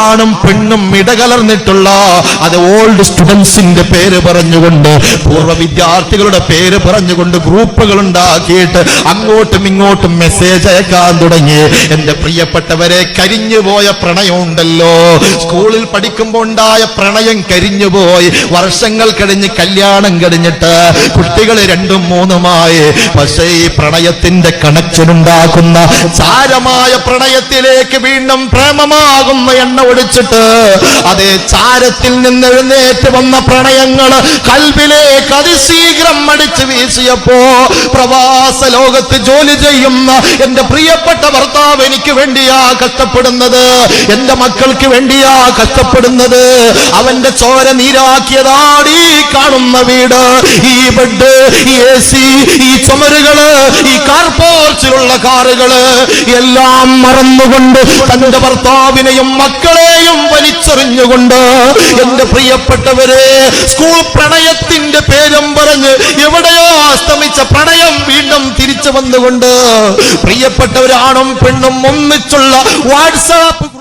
ആണും പെണ്ണും ഇടകലർന്നിട്ടുള്ള അത് ഓൾഡ് സ്റ്റുഡൻസിന്റെ പേര് പറഞ്ഞുകൊണ്ട് പൂർവ വിദ്യാർത്ഥികളുടെ പേര് പറഞ്ഞുകൊണ്ട് ഗ്രൂപ്പുകൾ ഉണ്ടാക്കിയിട്ട് അങ്ങോട്ടും ഇങ്ങോട്ടും മെസ്സേജ് അയക്കാൻ തുടങ്ങി. എന്റെ പ്രിയപ്പെട്ടവരെ കരിഞ്ഞുപോയ പ്രണയം ഉണ്ടല്ലോ സ്കൂളിൽ പഠിക്കുമ്പോൾ ഉണ്ടായ പ്രണയം കരിഞ്ഞുപോയി. വർഷങ്ങൾ കഴിഞ്ഞ് കല്യാണം കഴിഞ്ഞിട്ട് കുട്ടികൾ രണ്ടും മൂന്നുമായി. പക്ഷേ ഈ പ്രണയത്തിന്റെ കണക്ഷൻ ഉണ്ടാക്കുന്ന സാരമായ പ്രണയത്തിലേക്ക് വീണ്ടും പ്രേമമാകുന്ന ഒടിച്ചിട്ട് അതേ ചാരത്തിൽ നിന്ന് എഴുന്നേറ്റ് വന്ന പ്രണയങ്ങൾ കൽവിലേക്ക് അതിശീഘ്രം അടിച്ചു വീശിയപ്പോ പ്രവാസ ലോകത്ത് ജോലി ചെയ്യുന്ന എന്റെ പ്രിയപ്പെട്ട ഭർത്താവ് എനിക്ക് വേണ്ടിയാ കഷ്ടപ്പെടുന്നത്. എന്റെ മക്കൾക്ക് വേണ്ടിയാ കഷ്ടപ്പെടുന്നത്. അവന്റെ ചോര നീരാക്കിയതാടി കാണുന്ന വീട്. ഈ ബെഡ് ഈ എ സി ഈ ചുമരുകൾ ഈ കാർപോർച്ചിലുള്ള കാറുകൾ എല്ലാം മറന്നുകൊണ്ട് തന്റെ ഭർത്താവിനെയും മക്കളെയും വലിച്ചെറിഞ്ഞുകൊണ്ട് എന്റെ പ്രിയപ്പെട്ടവരെ സ്കൂൾ പ്രണയത്തിന്റെ പേരും പറഞ്ഞ് എവിടെയോ അസ്തമിച്ച പ്രണയം വന്നുകൊണ്ട് പ്രിയപ്പെട്ടവരാണും പെണ്ണും ഒന്നിച്ചുള്ള വാട്സാപ്പ്